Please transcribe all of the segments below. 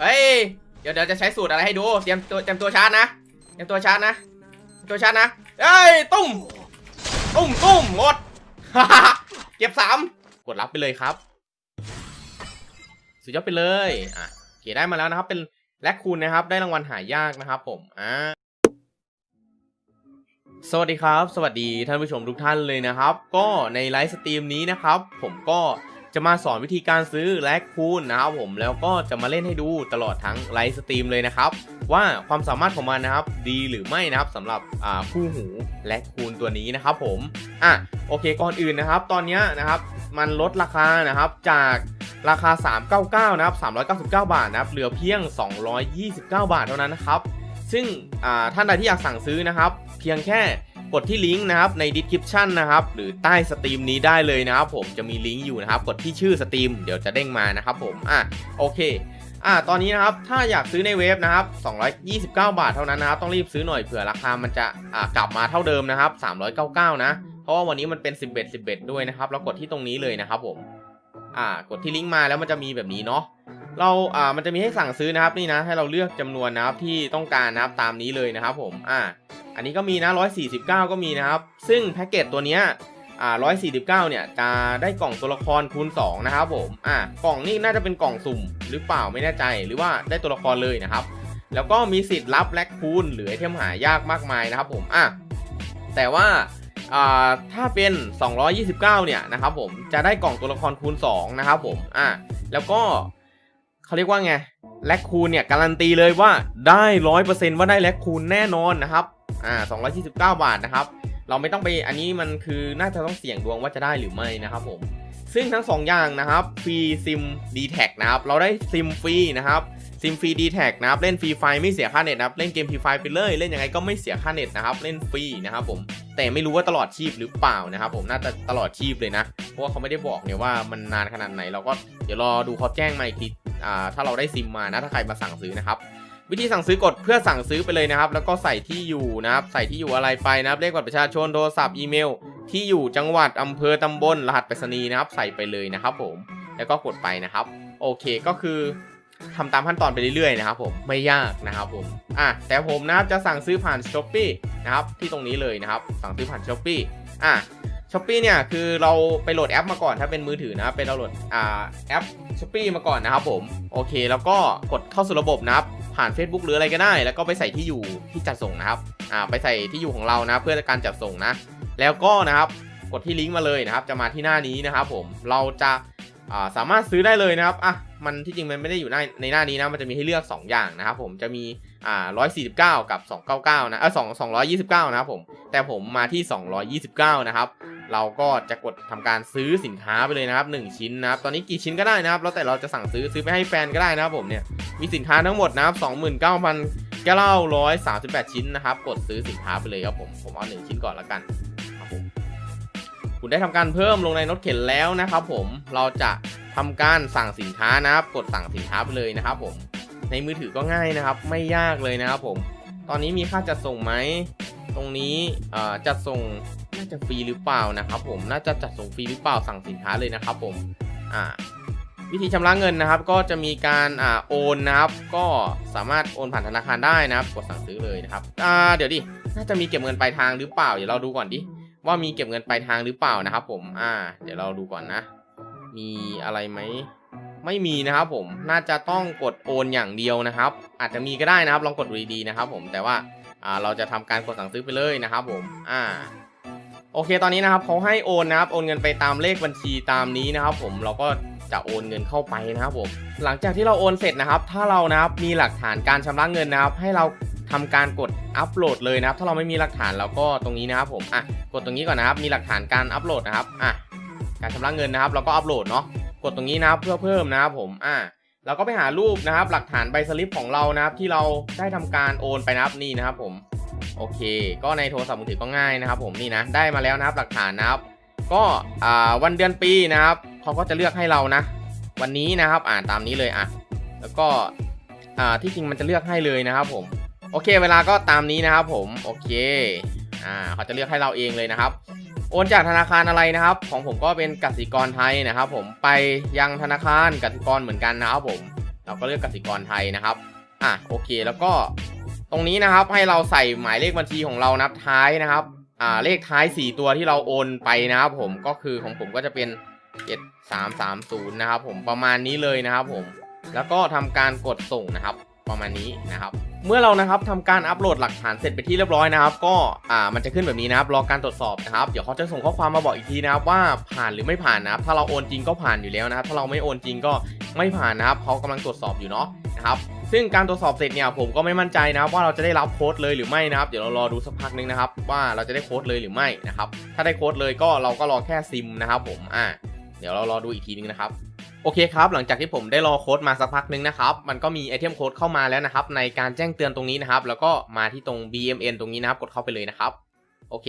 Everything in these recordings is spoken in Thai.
เฮ้ย เดี๋ยวเดี๋ยวจะใช้สูตรอะไรให้ดู เตรียมตัวเตรียมตัวชาร์จนะ เตรียมตัวชาร์จนะ ตัวชาร์จนะ เฮ้ย ตุ้ม ตุ้มตุ้มหมด เก็บสามกดรับไปเลยครับ สุดยอดไปเลย อะโอเคได้มาแล้วนะครับ เป็นแลกคูณนะครับ ได้รางวัลหายากนะครับ ผม อ่าสวัสดีครับ สวัสดีท่านผู้ชมทุกท่านเลยนะครับ ก็ในไลฟ์สตรีมนี้นะครับ ผมก็ จะมาสอนวิธีการซื้อแลกคูณนะครับผมแล้วก็จะมาเล่นให้ดูตลอดทั้งไลฟ์สตรีมเลยนะครับ ว่าความสามารถของมันนะครับ ดีหรือไม่นะครับสำหรับคู่หูแลกคูณตัวนี้นะครับผมอะโอเคก่อนอื่นนะครับ ตอนนี้นะครับมันลดราคานะครับจากราคา 399 นะครับ 399 บาทนะครับ เหลือเพียง 229 บาทเท่านั้นนะครับ ซึ่งท่านใดที่อยากสั่งซื้อนะครับ เพียงแค่ กดที่ลิงก์นะครับใน description นะครับหรือใต้สตรีมนี้ได้เลยนะครับผมจะมีลิงก์อยู่นะครับกดที่ชื่อสตรีมเดี๋ยวจะเด้งมานะครับผมอะโอเคอะตอนนี้นะครับถ้าอยากซื้อในเว็บนะครับ229 บาทเท่านั้นนะครับต้องรีบซื้อหน่อยเผื่อราคามันจะอ่ากลับมาเท่าเดิมนะครับ399 นะ เพราะว่าวันนี้มันเป็น 11 11 ด้วยนะครับแล้วกดที่ตรงนี้เลยนะครับผมอ่ากดที่ลิงก์มาแล้วมันจะมีแบบนี้เนาะ เราอ่ามันจะมีให้สั่งซื้อนะครับนี่นะ ให้เราเลือกจำนวนนะครับที่ต้องการนะครับตามนี้เลยนะครับผมอ่าอันนี้ก็มีนะ 149 ก็มีนะครับ ซึ่งแพ็กเกจตัวเนี้ยอ่า149 เนี่ยจะได้กล่องตัวละครคูณ 2 นะครับผมอ่ากล่องนี่น่าจะเป็นกล่องสุ่มหรือเปล่าไม่แน่ใจหรือว่าได้ตัวละครเลยนะครับ แล้วก็มีสิทธิ์รับแลกคูณหรือไอเทมหายากมากมายนะครับผมอะแต่ว่าอ่าถ้าเป็น 229 เนี่ยนะครับผมจะได้กล่องตัวละครคูณ 2 นะครับผมอะแล้วก็ เขาเรียกว่าไงแลกคูณเนี่ยการันตีเลยว่าได้ร้อยเปอร์เซ็นต์ว่าได้แลกคูณแน่นอนนะครับอ่าสองร้อยยี่สิบเก้าบาทนะครับ เราไม่ต้องไปอันนี้มันคือน่าจะต้องเสี่ยงดวงว่าจะได้หรือไม่นะครับผมซึ่งทั้งสองอย่างนะครับฟรีซิม d t แทนะครับเราได้ซิมฟรีนะครับ ซิมฟรี d t แท็นะครับ เล่นฟรีไฟไม่เสียค่าเน็ตนะครับ เล่นเกมฟรีไฟไปเลย เล่นยังไงก็ไม่เสียค่าเน็ตนะครับ เล่นฟรีนะครับผม แต่ไม่รู้ว่าตลอดชีพหรือเปล่านะครับผม น่าจะตลอดชีพเลยนะ เพราะว่าเขาไม่ได้บอกเนี่ยว่ามันนานขนาดไหน เราก็เดี๋ยวรอดูเขาแจ้งมาอีกทีอ่าถ้าเราได้ซิมมานะ ถ้าใครมาสั่งซื้อนะครับ วิธีสั่งซื้อกดเพื่อสั่งซื้อไปเลยนะครับ แล้วก็ใส่ที่อยู่นะครับ ใส่ที่อยู่อะไรไปนะครับ เลขบัตรประชาชน โทรศัพท์ อีเมล ที่อยู่ จังหวัด อำเภอ ตำบล รหัสไปรษณีย์นะครับ ใส่ไปเลยนะครับผม แล้วก็กดไปนะครับ โอเค ก็คือ ทำตามขั้นตอนไปเรื่อยๆนะครับผมไม่ยากนะครับผมอะแต่ผมนะครับจะสั่งซื้อผ่าน s h อ p e e นะครับที่ตรงนี้เลยนะครับสั่งซื้อผ่าน s h อ p e e อะช้อปปี้เนี่ยคือเราไปโหลดแอปมาก่อนถ้าเป็นมือถือนะครับไปดาวน์โหลดอ่าแอปช้อปปี้มาก่อนนะครับผมโอเค แล้วก็กดเข้าสู่ระบบนะครับผ่าน Facebook หรืออะไรก็ได้ แล้วก็ไปใส่ที่อยู่ที่จัดส่งนะครับอ่าไปใส่ที่อยู่ของเรานะเพื่อการจัดส่งนะ แล้วก็นะครับกดที่ลิงก์มาเลยนะครับ จะมาที่หน้านี้นะครับผมเราจะอ่าสามารถซื้อได้เลยนะครับอะ มันที่จริงมันไม่ได้อยู่ในในหน้านี้นะ มันจะมีให้เลือก 2 อย่างนะครับผมจะมีอ่า149 กับ 299 นะเออ2 229 นะครับผมแต่ผมมาที่ 229 นะครับ เราก็จะกดทำการซื้อสินค้าไปเลยนะครับ 1 ชิ้นนะครับ ตอนนี้กี่ชิ้นก็ได้นะครับ แล้วแต่เราจะสั่งซื้อซื้อไปให้แฟนก็ได้นะครับผมเนี่ยมีสินค้าทั้งหมดนะครับ29,938 ชิ้นนะครับ กดซื้อสินค้าไปเลยครับผมผมเอา1ชิ้นก่อนละกันครับผมคุณได้ทำการเพิ่มลงในรถเข็นแล้วนะครับผมเราจะ ทำการสั่งสินค้านะครับ กดสั่งสินค้าไปเลยนะครับ ผม ในมือถือก็ง่ายนะครับ ไม่ยากเลยนะครับผม ตอนนี้มีค่าจัดส่งไหม ตรงนี้อ่อจัดส่งน่าจะฟรีหรือเปล่านะครับ ผม น่าจะจัดส่งฟรีหรือเปล่าสั่งสินค้าเลยนะครับ ผม อ่าวิธีชำระเงินนะครับ ก็จะมีการอ่าโอนนะครับ ก็สามารถโอนผ่านธนาคารได้นะครับ กดสั่งซื้อเลยนะครับอ่าเดี๋ยวดิน่าจะมีเก็บเงินปลายทางหรือเปล่า เดี๋ยวเราดูก่อนดิว่ามีเก็บเงินปลายทางหรือเปล่านะครับ ผม อ่า เดี๋ยวเราดูก่อนนะ มีอะไรไหมไม่มีนะครับผมน่าจะต้องกดโอนอย่างเดียวนะครับ อาจจะมีก็ได้นะครับลองกดดูดีๆนะครับ ผมแต่ว่าอ่าเราจะทำการกดสั่งซื้อไปเลยนะครับ ผมอ่าโอเคตอนนี้นะครับเขาให้โอนนะครับโอนเงินไปตามเลขบัญชีตามนี้นะครับ ผมเราก็จะโอนเงินเข้าไปนะครับผมหลังจากที่เราโอนเสร็จนะครับ ถ้าเรานะครับมีหลักฐานการชำระเงินนะครับ ให้เราทำการกดอัปโหลดเลยนะครับ ถ้าเราไม่มีหลักฐานเราก็ตรงนี้นะครับผมอะกดตรงนี้ก่อนนะครับ มีหลักฐานการอัปโหลดนะครับอะ การชำระเงินนะครับเราก็อัปโหลดเนาะกดตรงนี้นะครับเพื่อเพิ่มนะครับผมอ่าเราก็ไปหารูปนะครับ หลักฐานใบสลิปของเรานะครับ ที่เราได้ทำการโอนไปนะครับนี่นะครับผมโอเค ก็ในโทรศัพท์มือถือก็ง่ายนะครับ ผมนี่นะได้มาแล้วนะครับหลักฐานนะครับ ก็อ่าวันเดือนปีนะครับเขาก็จะเลือกให้เรานะ วันนี้นะครับอ่านตามนี้เลยอะแล้วก็อ่าที่จริงมันจะเลือกให้เลยนะครับ ผมโอเค เวลาก็ตามนี้นะครับ ผมโอเคอ่าเขาจะเลือกให้เราเองเลยนะครับ โอนจากธนาคารอะไรนะครับ ของผมก็เป็นกสิกรไทยนะครับ ผมไปยังธนาคารกสิกรเหมือนกันนะครับผม เราก็เลือกกสิกรไทยนะครับอะโอเคแล้วก็ตรงนี้นะครับให้เราใส่หมายเลขบัญชีของเรานับท้ายนะครับอ่าเลขท้าย 4 ตัวที่เราโอนไปนะครับ ผมก็คือของผมก็จะเป็น 7330 นะครับ ผมประมาณนี้เลยนะครับ ผมแล้วก็ทำการกดส่งนะครับ ประมาณนี้นะครับ เมื่อเรานะครับทำการอัปโหลดหลักฐานเสร็จไปที่เรียบร้อยนะครับ ก็อ่ามันจะขึ้นแบบนี้นะครับรอการตรวจสอบนะครับเดี๋ยวเขาจะส่งข้อความมาบอกอีกทีนะครับว่าผ่านหรือไม่ผ่านนะครับ ถ้าเราโอนจริงก็ผ่านอยู่แล้วนะครับ ถ้าเราไม่โอนจริงก็ไม่ผ่านนะครับเขากำลังตรวจสอบอยู่เนาะนะครับซึ่งการตรวจสอบเสร็จเนี่ยผมก็ไม่มั่นใจนะครับว่าเราจะได้รับโค้ดเลยหรือไม่นะครับ เดี๋ยวเรารอดูสักพักนึงนะครับ ว่าเราจะได้โค้ดเลยหรือไม่นะครับ ถ้าได้โค้ดเลยก็เราก็รอแค่ซิมนะครับผมอ่าเดี๋ยวเรารอดูอีกทีนึงนะครับ โอเคครับ หลังจากที่ผมได้รอโค้ดมาสักพักนึงนะครับ มันก็มีไอเทมโค้ดเข้ามาแล้วนะครับ ในการแจ้งเตือนตรงนี้นะครับ แล้วก็มาที่ตรง BMN ตรงนี้นะครับ กดเข้าไปเลยนะครับ โอเค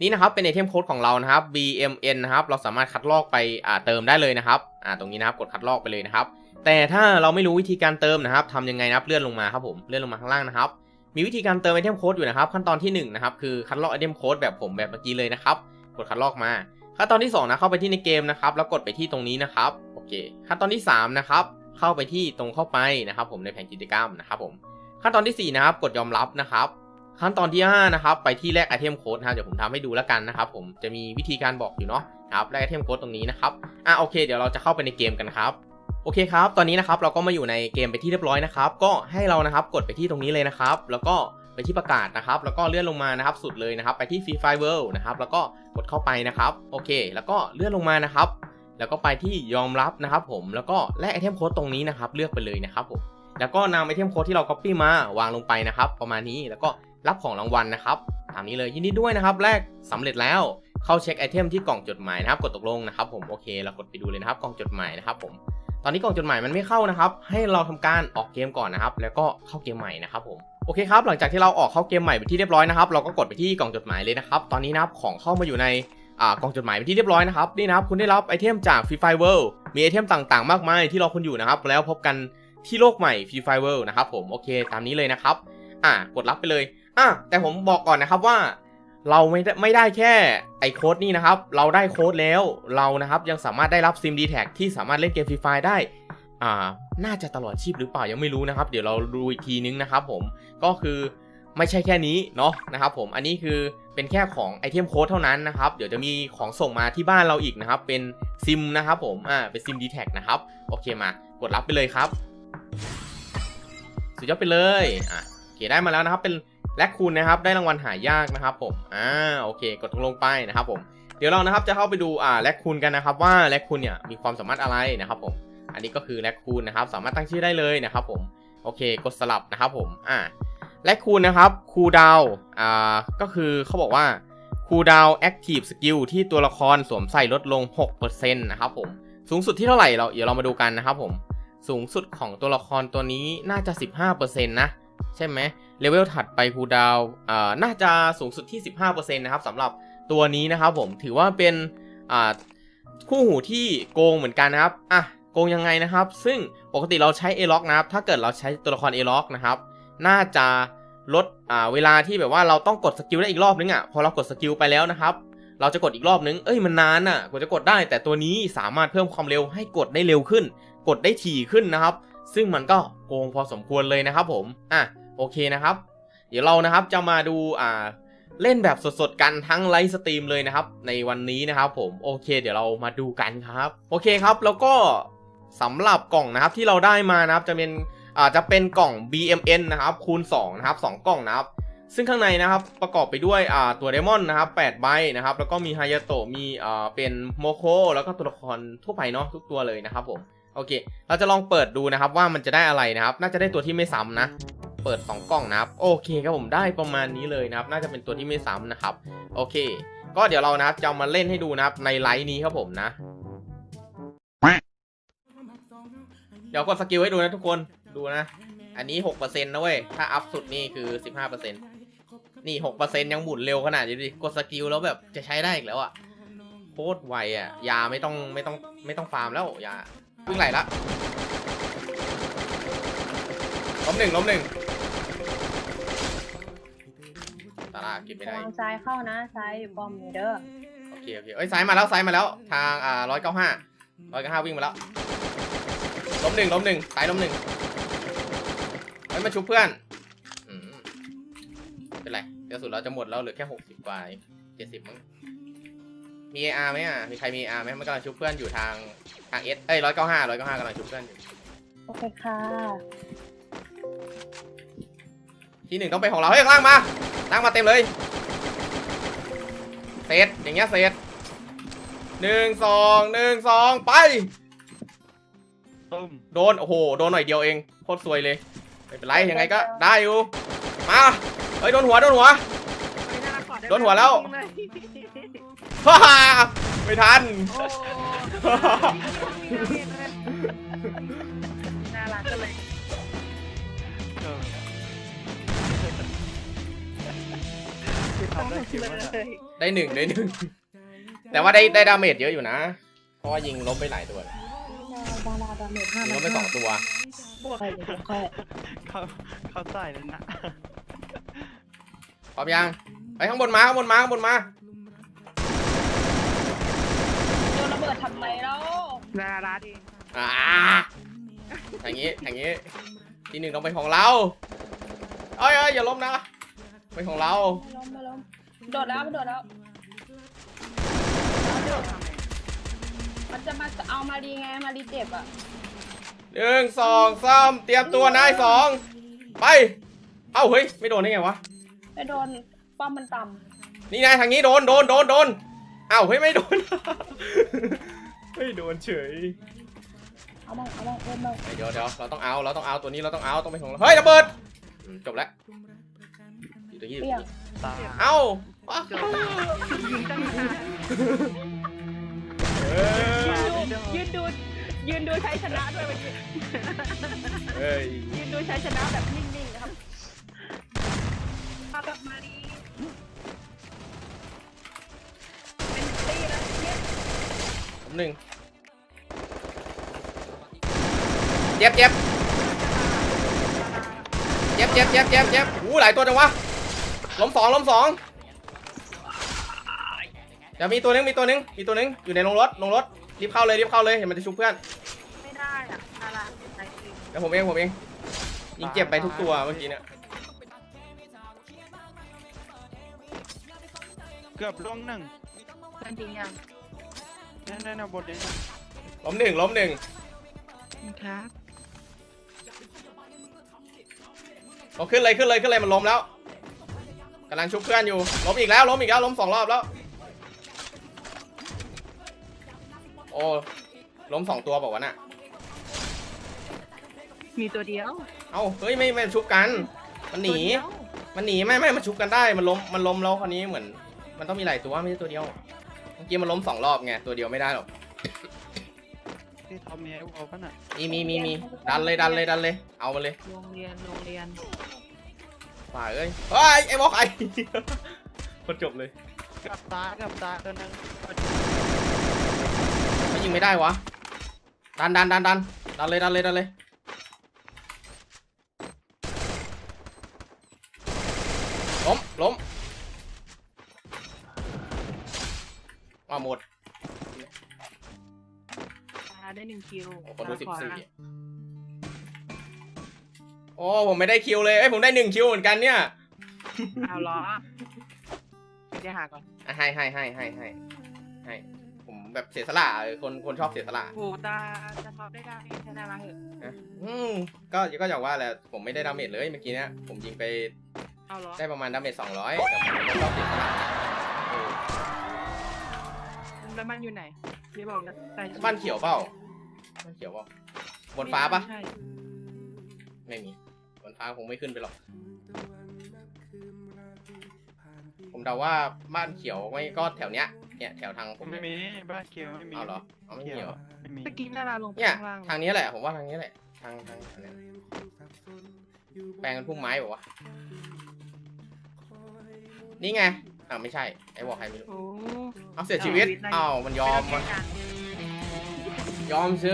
นี่นะครับ เป็นไอเทมโค้ดของเรานะครับ BMN นะครับ เราสามารถคัดลอกไปเติมได้เลยนะครับ อ่า ตรงนี้นะครับ กดคัดลอกไปเลยนะครับ แต่ถ้าเราไม่รู้วิธีการเติมนะครับทำยังไงนะครับ เลื่อนลงมาครับผม เลื่อนลงมาข้างล่างนะครับ มีวิธีการเติมไอเทมโค้ดอยู่นะครับ ขั้นตอนที่หนึ่งนะครับ คือคัดลอกไอเทมโค้ดแบบผมแบบเมื่อกี้เลยนะครับ กดคัดลอกมา ขั้นตอนที่ 2 นะเข้าไปที่ในเกมนะครับ แล้วกดไปที่ตรงนี้นะครับโอเคขั้นตอนที่ 3 นะครับ เข้าไปที่ตรงเข้าไปนะครับ ผมในแผนกิจกรรมนะครับผมขั้นตอนที่ 4 นะครับกดยอมรับนะครับ ขั้นตอนที่ 5 นะครับ ไปที่แลกไอเทมโค้ดนะครับเดี๋ยวผมทำให้ดูแล้วกันนะครับ ผมจะมีวิธีการบอกอยู่เนาะครับแลกไอเทมโค้ดตรงนี้นะครับอะโอเคเดี๋ยวเราจะเข้าไปในเกมกันครับโอเคครับ ตอนนี้นะครับเราก็มาอยู่ในเกมไปที่เรียบร้อยนะครับ ก็ให้เรานะครับกดไปที่ตรงนี้เลยนะครับ แล้วก็ ไปที่ประกาศนะครับ แล้วก็เลื่อนลงมานะครับ สุดเลยนะครับ ไปที่ Free Fire World นะครับ แล้วก็กดเข้าไปนะครับ โอเค แล้วก็เลื่อนลงมานะครับ แล้วก็ไปที่ยอมรับนะครับ ผม แล้วก็แลกไอเทมโค้ดตรงนี้นะครับ เลือกไปเลยนะครับผม แล้วก็นำไอเทมโค้ดที่เรา Copy มาวางลงไปนะครับ ประมาณนี้ แล้วก็รับของรางวัลนะครับ ตามนี้เลย ยินดีด้วยนะครับแรกสำเร็จแล้ว เข้าเช็คไอเทมที่กล่องจดหมายนะครับ กดตกลงนะครับ ผม โอเค เรากดไปดูเลยนะครับ กล่องจดหมายนะครับ ผมตอนนี้กล่องจดหมายมันไม่เข้านะครับ ให้เราทำการออกเกมก่อนนะครับ แล้วก็เข้าเกมใหม่นะครับผม โอเคครับหลังจากที่เราออกเข้าเกมใหม่ไปที่เรียบร้อยนะครับเราก็กดไปที่กล่องจดหมายเลยนะครับตอนนี้นะครับของเข้ามาอยู่ในอ่ากล่องจดหมายไปที่เรียบร้อยนะครับนี่นะครับคุณได้รับไอเทมจาก Free Fire World มีไอเทมต่างๆ มากมายที่รอคุณอยู่นะครับแล้วพบกันที่โลกใหม่ Free Fire World นะครับผมโอเคตามนี้เลยนะครับอ่ากดรับไปเลยอะแต่ผมบอกก่อนนะครับว่า เราไม่ได้ไม่ได้แค่ไอโค้ดนี่นะครับเราได้โค้ดแล้วเรานะครับยังสามารถได้รับซิมดีแท็ที่สามารถเล่นเกมฟรีไฟได้ อ่าน่าจะตลอดชีพหรือเปล่ายังไม่รู้นะครับ เดี๋ยวเราดูอีกทีนึงนะครับผมก็คือไม่ใช่แค่นี้เนาะนะครับผมอันนี้คือเป็นแค่ของไอเทมโค้ดเท่านั้นนะครับ เดี๋ยวจะมีของส่งมาที่บ้านเราอีกนะครับ เป็นซิมนะครับผมอ่าเป็นซิมดีแท็นะครับ โอเคมากดรับไปเลยครับ สุดยอดไปเลยอะโอเคได้มาแล้วนะครับ เป็นแลกคูณนะครับ ได้รางวัลหายากนะครับ ผมอ่าโอเค กดลงไปนะครับผมเดี๋ยวเรานะครับจะเข้าไปดูอ่าแลกคูณกันนะครับ ว่าแลกคูณเนี่ยมีความสามารถอะไรนะครับผม อันนี้ก็คือแลกคูณนะครับ สามารถตั้งชื่อได้เลยนะครับผมโอเคกดสลับนะครับผมอ่าแลกคูณนะครับคูดาวอ่าก็คือเขาบอกว่าคูดาวแอคทีฟสกิลที่ตัวละครสวมใส่ลดลง 6%นะครับผมสูงสุดที่เท่าไหร่เราเดี๋ยวเรามาดูกันนะครับผมสูงสุดของตัวละครตัวนี้น่าจะ 15%นะใช่ไหมเลเวลถัดไปคูดาวอ่าน่าจะสูงสุดที่ 15%นะครับสำหรับตัวนี้นะครับผมถือว่าเป็นอ่าคู่หูที่โกงเหมือนกันนะครับอะ โกงยังไงนะครับ ซึ่งปกติเราใช้เอล็อกนะครับ ถ้าเกิดเราใช้ตัวละครเอล็อกนะครับ น่าจะลดอ่าเวลาที่แบบว่าเราต้องกดสกิลได้อีกรอบนึงอะ พอเรากดสกิลไปแล้วนะครับ เราจะกดอีกรอบนึง เอ้ยมันนานอะ กว่าจะกดได้ แต่ตัวนี้สามารถเพิ่มความเร็วให้กดได้เร็วขึ้น กดได้ถี่ขึ้นนะครับ ซึ่งมันก็โกงพอสมควรเลยนะครับผม อะโอเคนะครับ เดี๋ยวเรานะครับจะมาดูอ่าเล่นแบบสดๆกันทั้งไลฟ์สตรีมเลยนะครับ ในวันนี้นะครับผมโอเค เดี๋ยวเรามาดูกันครับ โอเคครับ แล้วก็ สำหรับกล่องนะครับที่เราได้มานะครับจะเป็นอาจจะเป็นกล่อง BMN นะครับคูณ2นะครับสองกล่องนะครับ ซึ่งข้างในนะครับประกอบไปด้วยอ่าตัวเดมอนนะครับ8ใบนะครับแล้วก็มีฮายาโตะมีอ่าเป็นโมโคแล้วก็ตัวละครทั่วไปเนาะทุกตัวเลยนะครับผมโอเค เราจะลองเปิดดูนะครับว่ามันจะได้อะไรนะครับ น่าจะได้ตัวที่ไม่ซ้ำนะ เปิด 2 กล่องนะครับ โอเคครับผมได้ประมาณนี้เลยนะครับ น่าจะเป็นตัวที่ไม่ซ้ำนะครับ โอเค ก็เดี๋ยวเรานะครับจะมาเล่นให้ดูนะครับในไลฟ์นี้ครับผมนะ เดี๋ยวกดสกิลให้ดูนะทุกคนดูนะ อันนี้6%นะเว้ย ถ้าอัพสุดนี่คือ15%นี่6%ยังหมุนเร็วขนาดนี้ดิกดสกิลแล้วแบบจะใช้ได้อีกแล้วอะโคตรไวอะ ยาไม่ต้องไม่ต้องไม่ต้องฟาร์มแล้วยาวิ่งไหลละล้มหนึ่งล้มหนึ่งตาลากินไม่ระได้วังซ้ายเข้านะซ้ายอยู่ป้อมนี่เด้อโอเคโอเคเอ้ยซ้ายมาแล้วซ้ายมาแล้ว ทางอ่าร้อยเก้าห้าร้อยเก้าห้าวิ่งมาแล้ว ล้มหนึ่งล้มหนึ่งซ้ายล้มหนึ่งฮ้ยมาชุบเพื่อนอืมเป็นไรกระสุนเราจะหมดแล้วเหลือแค่หกสิบกว่าเจ็ดสิบมั้งมี AR ไหมอะมีใครมี AR ไหมมันกำลังชุบเพื่อนอยู่ทางทางเอสเอ้ยร้อยเก้าห้าร้อยเก้าห้ากำลังชุบเพื่อนอยู่โอเคค่ะที่หนึ่งต้องเป็นของเราเฮ้ยข้างล่างมาตั้งมาเต็มเลยเซตอย่างเงี้ยเซตหนึ่งสองหนึ่งสองไปต้ มโดน โอ้โห โดนหน่อยเดียวเอง โคตรซวยเลย ไม่เป็นไร ยังไงก็ได้อยู่ มา เฮ้ย โดนหัว โดนหัว โดนหัวแล้ว ฮ่าฮ่าไม่ทัน น่ารักกันเลยเออที่ทำได้คิวมันอะได้หนึ่งได้หนึ่ง แต่ว่าได้ได้ดาเมจเยอะอยู่นะ เพราะว่ายิงล้มไปหลายตัวนะดารา ดาเมจห้ายิงล้มไปสองตัวค่อยค่อยเข้าเข้าใต้เลยนะพร้อมยังไปข้างบนมาข้างบนมาข้างบนมาโดนระเบิดทำไมแล้วดาราดีอ่าอย่างงี้อย่างงี้ที่หนึ่งต้องเป็นของเราเอ้ยเอ้ยอย่าล้มนะเป็นของเราไม่ล้มไม่ล้มโดดแล้วมันโดดแล้ว มันจะมาเอามาดีไงมาดีเจ็บอะหนึ่งสองสามเตรียมตัวนายสองไป เอ้าเฮ้ยไม่โดนได้ไงวะไปโดนป้อมมันต่นี่นายทางนี้โดนโดนโดนโดนเอ้าเฮ้ยไม่โดน ไม่โดนเฉยำเอาบ้างเอาบ้างเล่นบ้างเดี๋ยวเดี๋ยวเราต้องเอาเราต้องเอาตัวนี้เราต้องเอาต้องเป็นของเราเฮ้ยระเบิดอืมจบแล้วอยู่ตัวยี่เปรี้ยงตายเอ้าว้า ยิงตั้งนาน เออ ยืนดูยืนดูใช้ชนะด้วยเมื่อกี้เฮ้ยยืนดูใช้ชนะแบบนิ่งๆนะครับมากับมาดีเป็นตีแล้วเนี่ยหนึ่งเจ็บเจ็บเจ็บเจ็บเจ็บเจ็บเจ็บอู้หลายตัวจังวะล้มสองล้มสองเดี๋ยวมีตัวนึงมีตัวนึงมีตัวนึงอยู่ในโรงรถโรงรถ รีบเข้าเลยรีบเข้าเลยเห็นมันจะชุบเพื่อนไม่ได้อะดาราใช้จริงเดี๋ยวผมเองผมเองยิงเจ็บไปทุกตัวเมื่อกี้เนี่ยเกือบล่วงหนึ่งเพื่อนจริงยังนั่นนั่นนะบทนี้นะล้มหนึ่งล้มหนึ่งครับล้มขึ้นเลยขึ้นเลยขึ้นเลยมันล้มแล้วกำลังชุบเพื่อนอยู่ล้มอีกแล้วล้มอีกแล้วล้มสองรอบแล้ว โอ้ล้มสองตัวบอกว่าวะน่ะ มีตัวเดียวเอ้าเฮ้ยไม่ไม่ชุบกัน มันหนี ตัวเดียวมันหนีไม่ไม่มันชุบกันได้ มันล้มมันล้มแล้วคราวนี้เหมือน มันต้องมีหลายตัวไม่ใช่ตัวเดียว เมื่อกี้มันล้มสองรอบไงตัวเดียวไม่ได้หรอก ที่ทอมมีไอ้วอลปะน่ะมีมีมีมีดันเลยดันเลยดันเลย เอามาเลยโรงเรียนโรงเรียนฝ่าเอ้ยเฮ้ยไอ้บอกไอ้ คนจบเลยกลับตากับตาตัวนึงไม่ยิง ไม่ได้วะ ดันดันดันดันดันเลยดันเลยดันเลย ล้มล้มมาหมดดาราได้หนึ่งคิวโอ้คนดูสิบขอสี่นะโอ้ผมไม่ได้คิวเลย เอ้ยผมได้หนึ่งคิวเหมือนกันเนี่ย เอาล้อไม่ได้หาก่อนอะให้ให้ให้ให้ให้ให้ผม แบบเสียสละเออคนคนชอบเสียสละโอ้ตาจะท็อปได้ได้ใช่ได้มาเหอะนะอืมก็ก็อย่างว่าแหละผมไม่ได้ดาเมจเลยเมื่อกี้เนี่ยผมยิงไปเอาล้อได้ประมาณดาเมจสองร้อยแต่ผมก็ชอบเสียสละเออแล้วมันอยู่ไหนพี่บอกนะใต้บ้านเขียวเปล่าบ้านเขียวเปล่าบนฟ้าปะใช่ไม่มีบนฟ้าคงไม่ขึ้นไปหรอก ผมเดาว่าบ้านเขียวไม่ก็แถวเนี้ย เนี่ยแถวทางผมไม่เนี่ยมีบ้านเขียวไม่มีเอาเหรอเอาไม่มีเหรอไม่มีตะกี้ดาราลงไปเนี่ยข้างล่างทางนี้แหละผมว่าทางนี้แหละทางทางทางเนี้ยแปลงเป็นพุ่มไม้บอกว่าวะนี่ไงอ่าวไม่ใช่ไอ้บอกใครไม่รู้โอ้เอาเสียชีวิตอ้าวมันยอมไม่มันต้งแก้กันยอมเฉ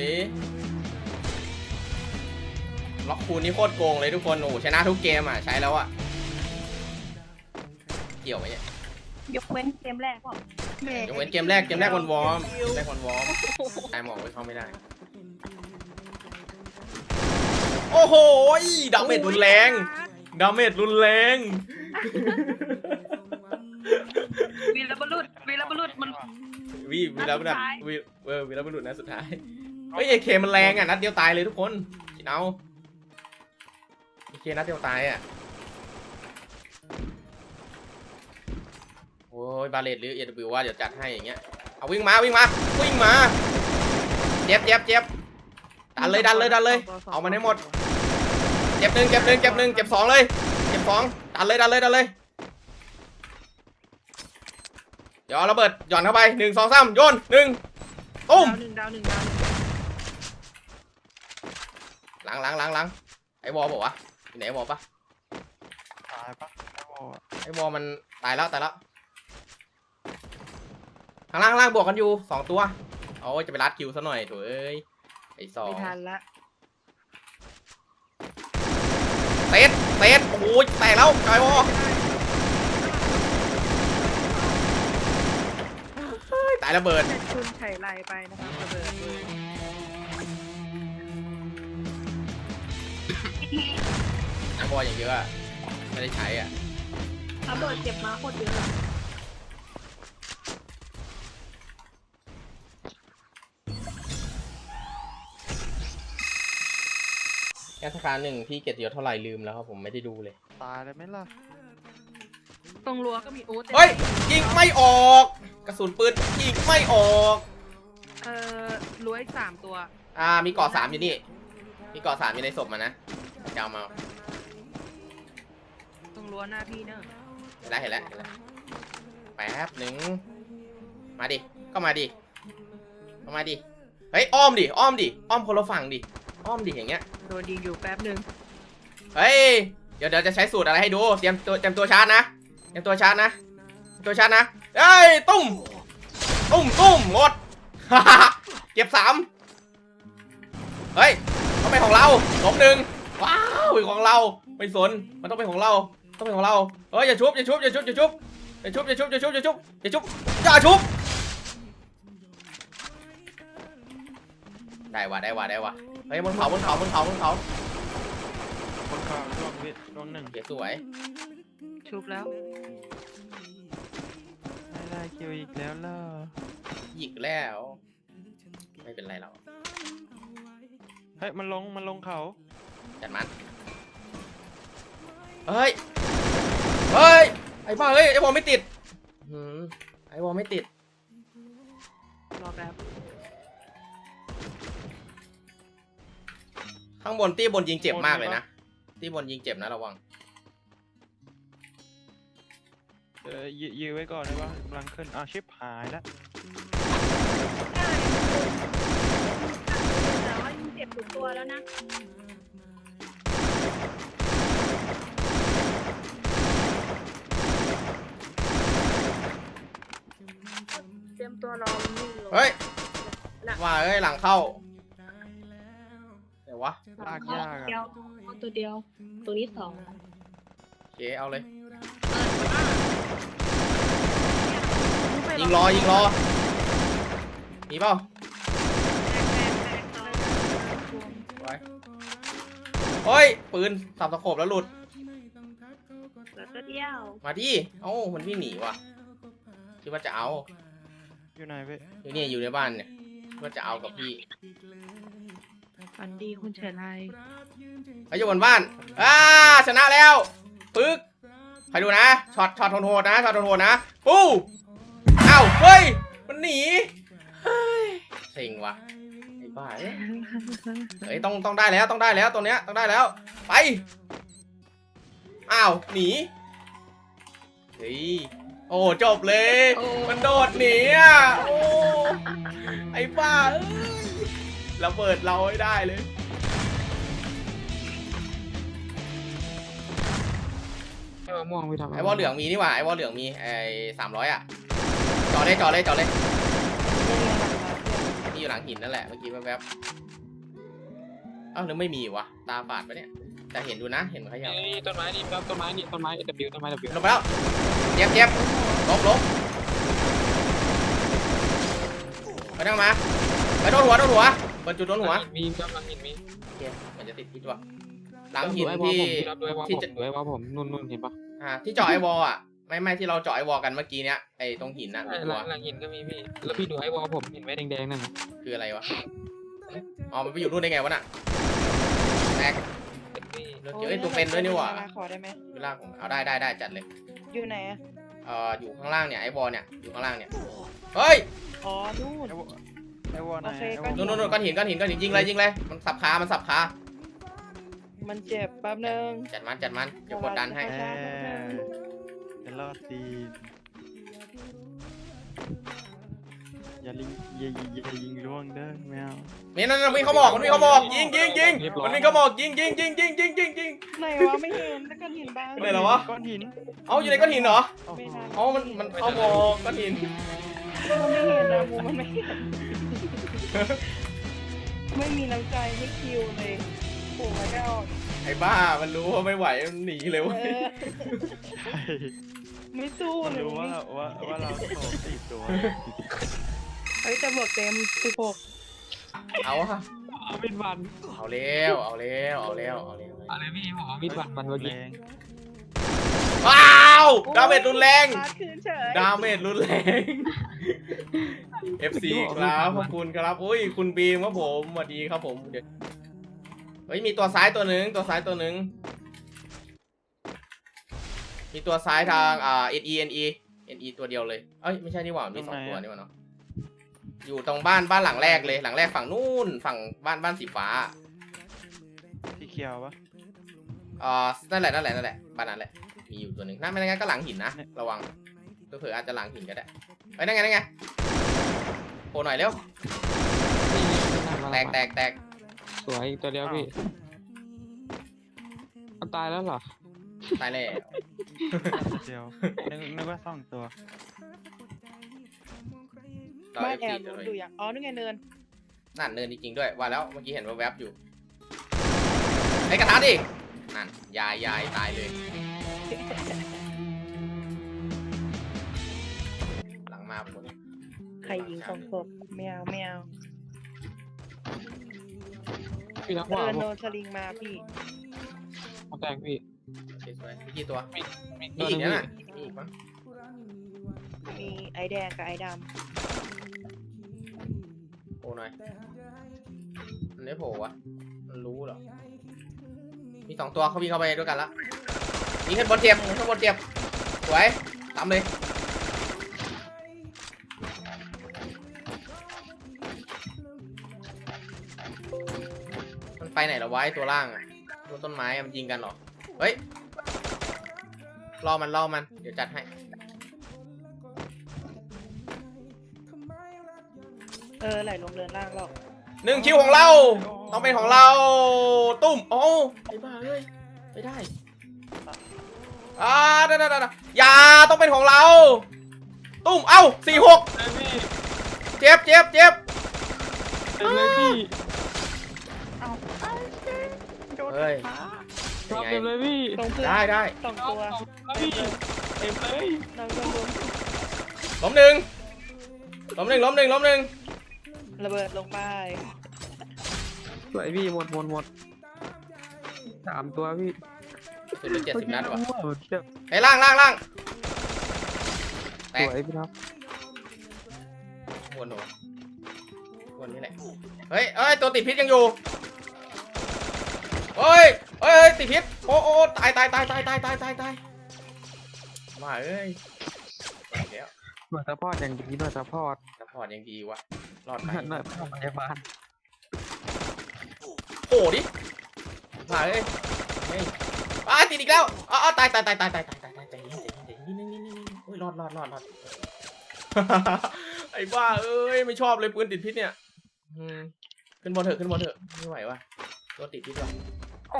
ยล็อกคูณนี่โคตรโกงเลยทุกคนโอ้โหชนะทุกเกมอะใช้แล้วอะเกี่ยวไหมเนี่ย ยกเว้นเกมแรกก่อนแหม่ยกเว้นเกมแรก เกมแรกวันวอร์มเกมแรกวันวอร์มตายหมอกไว้เข้าไม่ได้ โอ้อ้โหดาเมจรุนแรง ดาเมจรุนแรง วีรบุรุษวีรบุรุษมันวีวีแล้วนัแบดสุดท้ายบวีเออวีแล้วบุรุษนัดสุดท้าย เฮ้ยเอเคมันแรงอะนัดเดียวตายเลยทุกคนคิดเอาเอเคนัดเดียวตายอะ โอ้ ยบาเลตหรือเอวว่าเดี๋ยวจัดให้อย่างเงี้ยเอาวิ่งมาวิ่งมาวิ่งมาเจ็บเจ็บเจ็บดันเลยดันเลยดันเลย เอามันให้หมดเจ็บหนึ่งเจ็บหนึ่งเจ็บหนึ่งเจ็บสองเลยเจ็บสองดันเลยดันเลยดันเลยเดี๋ยวเอาระเบิดหย่อนเข้าไปหนึ่งสองสามโยนหนึ่งตุ้มดาวหนึ่งดาวหนึ่งดาวหนึ่งหลังหลังหลังหลังไอ้วอลบอกวะอยู่ไหนไอ้วอลปะตายปะไอ้วอลอะไอ้วอลมันตายแล้วตายแล้ว ข้างล่างข้างล่างบวกกันอยู่สองตัวโอ้ยจะไปรัดคิวซะหน่อยโถเอ้ยไอ้สองไม่ทันละเตะเตะโอ้ยแตกแล้วไอ้วอลเฮ้ยตายระเบิดแต่คุณไฉไลไปนะครับระเบิดเลยไอ้วอลอย่างเยอะอะไม่ได้ใช้อะระเบิดเก็บมาโคตรเยอะ อะงานธนาคารหนึ่งพี่เกียรติยศเท่าไหร่ลืมแล้วครับผมไม่ได้ดูเลยตายเลยไหมล่ะตรงรั้วก็มีโอ้ต็มเฮ้ยยิงไม่ออก กระสุนปืนยิงไม่ออก เอ่อรั้วอีกสามตัว อ่ามีเกาะสามอยู่นี่ มีเกาะสามอยู่ในศพมันนะจะเอามาตรงรั้วหน้าพี่เนอะเห็นแล้วเห็นแล้วเห็นแล้วแป๊บหนึ่งมาดิก็มาดิก็มาดิเฮ้ยอ้อมดิอ้อมดิอ้อมคนละฝั่งดิ อ้อมดิอย่างเงี้ย โดนยิงอยู่แป๊บหนึ่งเฮ้ย เดี๋ยวเดี๋ยวจะใช้สูตรอะไรให้ดู เตรียมตัวเตรียมตัวชาร์จนะ เตรียมตัวชาร์จนะเตรียมตัวชาร์จนะเฮ้ย ตุ้ม ตุ้มตุ้มหมด เก็บสามเฮ้ยต้องเป็นของเราลบหนึ่งว้าวเป็นของเรา ไม่สน มันต้องเป็นของเรา ต้องเป็นของเรา เฮ้ยอย่าชุบอย่าชุบอย่าชุบอย่าชุบอย่าชุบอย่าชุบอย่าชุบอย่าชุบอย่าชุบอย่าชุบ ได้ว่ะได้ว่ะได้ว่ะ เฮ้ยบนเขาบนเขาบนเขาบนเขาบนเขาช่วงวิทย์ช่วงหนึ่งเกียสวยชุบแล้วไม่ได้คิวอีกแล้วล่ะหยิกแล้ว ไม่เป็นไรเราเฮ้ยมันลงมันลงเขาจัดมันเฮ้ยเฮ้ยไอ้บ้าเฮ้ยไอ้บอลไม่ติดหืมไอ้บอลไม่ติดรอแป๊บ ข้างบนตี้บนยิงเจ็บมากเลยนะตี้บนยิงเจ็บนะระวังเออยืยื้อไว้ก่อนได้ปะกำลังขึ้นอะชิปหายแล้วแต่ว่ายิงเจ็บทุกตัวแล้วนะเตรียมตัวรอมันนิ่งลงเฮ้ยน่ะว่าเฮ้ยหลังเข้าเดี๋ย ววะลากยากเดียอะวเอาตัวเดียว ตัวนี้สองโอเคเอาเลยไปยิงรอยิงรอมีเปล่าไว้เฮ้ย ปืนสับตะโขบแล้วหลุดเหลือตัวเดียวมาดิเอ้ามันวิ่งหนีว่ะคิดว่าจะเอา อยู่ไหนเว้ยอยู่นี่อยู่ในบ้านเนี่ยคิดว่าจะเอากับพี่ ฝันดีคุณไฉไลเขาอยู่บนบ้านอ่าชนะแล้วปึ๊กใครดูนะช็อตช็อตโหดๆนะช็อตโหดๆนะปู้อ้าวเฮ้ยมันหนีเฮ้ยเซ็งว่ะไอ้บ้าเอ้ยเฮ้ยต้องต้องได้แล้วต้องได้แล้วตัวเนี้ยต้องได้แล้วไปอ้าวหนีเฮ้ยโอ้จบเลย มันโดดหนีอะโอ้ไอ้บ้าเอ้ย ระเบิดเราให้ได้เลยไอ้มะม่วงไปทำไอ้วอลเหลืองมีนี่หว่าไอ้วอลเหลืองมีไอ้สามร้อยอะจอดเลยจอดเลยจอดเลยนี่อยู่หลังหินนั่นแหละเมื่อกี้แวบๆเอ้าหรือไม่มีวะตาฝาดปะเนี่ยแต่เห็นดูนะเห็นมันเขยับนี่ต้นไม้นี่ครับต้นไม้นี่ต้นไม้ W ต้นไม้ W ลงไปแล้วเจ็บเจ็บล้มล้มไปนั่งมาไปโดนหัวโดนหัว เปิดจุดโดนหัวมีครับลังหินมีโอเคมันจะติดพิษว่ะหลังหินที่ผมพี่รับด้วยวอลที่จะด้วยวอลผมนู่นนู่นเห็นปะอ่าที่เจาะไอวอลอะไม่ไม่ที่เราเจาะไอวอลกันเมื่อกี้เนี้ยไอตรงหินน่ะหลังหลังหินก็มีพี่แล้วพี่ดูไอวอลผมเห็นไหมแดงๆนั่นน่ะคืออะไรวะอ๋อมันไปอยู่นู่นได้ไงวะน่ะแตกเป็นพี่เลือกเยออ้ยตัวเป็นด้วยนี่หว่าขอได้ไหมเวลาของเอาได้ได้ได้จัดเลยอยู่ไหนอะเอ่ออยู่ข้างล่างเนี่ยไอวอลเนี่ยอยู่ข้างล่างเนี่ยเฮ้ยอ๋อนู่น ไอ้วอไอ้วอไหนโอเคไอ้วก็อนู่นนู่นนู่นก้อนหินก้อนหินก้อนหินยิงเลยยิงเลยมันสับขา มันสับขามันเจ็บแป๊บนึงจัดมันจัดมันเดี๋ยวกดดันให้แหมจะรอดตีนอย่าลิงอย่าอย่าอย่ายิงล่วงเด้อแมวนี่นั่นนั่นวิ่งเขาบอกมันวิ่งเขาบอกยิงยิงยิงมันวิ่งเขาบอกยิงยิงยิงยิงยิงยิงยิง ไหนวะไม่เห็นแล้วก็หินบ้างไหนเหรอวะ ก้อนหินเอาอยู่ในก้อนหินเหรอโอ้โหไม่ทันอ๋อมันมันเขาบอกก้อนหินมันไม่เห็นนะมูมันไม่เห็น ไม่มีน้ำใจให้คิวเลยโอ้ไม่ได้ออกไอ้บ้ามันรู้ว่าไม่ไหวมันหนีเลยเอเว้ยอใช่ไม่สู้มันเลยรู้ว่าว่าว่าเราโผล่สี่ตัวเฮ้ยแต่บวกเต็มสิบหกเอาอะเอามิดบันเอาแล้วเอาแล้วเอาแล้วเอาแล้วอะไรพี่ผมเอามิดบันมันเมื่อแรกี้งว้าว ดาเมจรุนแรงลาดคืนเฉยดาเมจรุนแรง FC ครับขอบคุณครับอุ้ยคุณบีมครับผมสวัสดีครับผมเดี๋ยวเฮ้ยมีตัวซ้ายตัวหนึ่งตัวซ้ายตัวหนึ่งมีตัวซ้ายทางอ่า NE NE NE ตัวเดียวเลยเอ้ยไม่ใช่นี่หว่ามีสองตัวนี่หว่าเนาะอยู่ตรงบ้านบ้านหลังแรกเลยหลังแรกฝั่งนู้นฝั่งบ้านบ้านสีฟ้าที่เขียวปะเอ่อนั่นแหละนั่นแหละนั่นแหละบ้านนั้นแหละ มีอยู่ตัวหนึ่งน่าไม่งั้นก็หลังหินนะ ระวังเผื่อๆอาจจะหลังหินก็ได้เฮ้ยนั่นไงนั่นไงโผล่หน่อยเร็วนี่นี่นี่แตกแตกแตกสวยอีกตัวเดียวพี่มันตายแล้วเหรอตายแล้วเดียวนึกนึกว่าสองตัวเราบ้าเอนฟแอซีลเลนู้นยดูอย่างอ๋อนี่ไงเนินนั่นเนินจริงๆด้วยว่าแล้วเมื่อกี้เห็นว่าแวบอยู่ไอ้กระทะดินั่นยายยายตายเลย หลังมาหมดใครยิงสองศพไม่เอาไม่เอาพี่นักเอว่าอผโนมสลิงมาพี่เอาแตกพี่สวยๆมีกี่ตัวมีมีตัวหอีนึกงนะพี่น่ะมีอีกมั้งมีไอแดงกับไอดโผล่หน่อยมันไม่โผล่วะมันรู้เหรอมีสองตัวเขาวิ่งเข้าไปด้วยกันละ ยิงขึ้นบนเจ็บยิงขึ้นบนเจ็บสวยตามเลยมันไปไหนแล้ววะไอ้ตัวล่างอะบนต้นไม้อะมันยิงกันเหรอเฮ้ยรอมันรอมันเดี๋ยวจัดให้ำเออไหลลงเดินล่างหรอกหนึ่งคิวของเรา ต้องเป็นของเรา ตุ้มโอ้ไอ้บ้าเอ้ยไม่ได้ อ่าได้ได้ได้อย่าต้องเป็นของเรา ตุ้ม เอ้าสี่หกเอ้ยพี่เจ็บเจ็บเจ็บเต็มเลยพี่โดนเฮ้ยขาครับเต็มเลยพี่ตรงเพื่อนได้ได้สองตัวเอาพี่เต็มเลยน้องโดนล้มล้มหนึ่งล้มหนึ่งล้มหนึ่งล้มหนึ่งระเบิดลงไปสวยพี่หมดหมดหมดสามตัวพี่ สุดเลยเจ็ดสิบนัดว่ะโอ้โหเจ็บไอ้ยล่างล่างล่างแตสกวยพี่ครับวนหัววนนี่แหละเฮ้ยเอ้ยตัวติดพิษยังอยู่เฮ้ยเฮ้ยเฮ้ยติดพิษโอ้โอ้ตายตายตายตายตายตายตายตายมาเอ้ยตายแล้วหน่วยซัพพอร์ตอย่างดีหน่วยซัพพอร์ตซัพพอร์ตยังดีวะรอดไปหน่วยพยาบาลโอ้ดิมาเอ้ยเฮ้ย อ้าติดอีกแล้วอ้าวตายตายตายตายตายตายตายตายใจเย็นใจเย็นใจเย็นนี่นี่นี่นี่โอ้ยรอดรอดรอดรอดไอ้บ้าเอ้ยไม่ชอบเลยปืนติดพิษเนี่ยอืมขึ้นบนเถอะขึ้นบนเถอะไม่ไหวว่ะตัวติดพิษว่ะ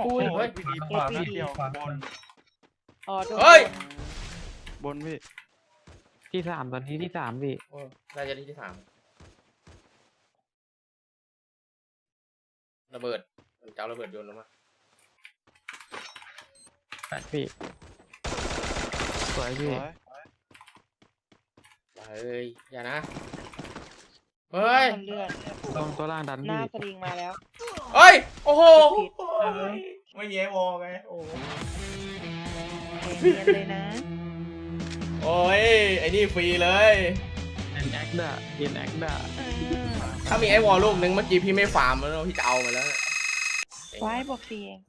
อุ้ยเฮ้ยพี่ดีขวานัดเดียวบนอ๋อโดนเฮ้ยบนพี่ที่สามตอนนี้ที่สามพี่โอ้น่าจะที่ที่สามระเบิดเจ้าระเบิดโยนลงมา พี่สวยสพี่วยเฮ้ยอย่านะ เฮ้ยเลือดตรงตัวล่างดันหน้าพี่สลิงมาแล้ว เฮ้ย โอ้โหผิดเฮ้ยไม่มีไอ้วอลไงโอ้เรียนเลยนะ โอ้ย ไอ้นี่ฟรีเลยเอ็นแอคด่าเอ็นแอคด่าถ้ามีไอ้วอลลูกนึงเมื่อกี้พี่ไม่ฟาร์มแล้วพี่จะเอามาแล้วเนี่ยไว้บอกสี่เอง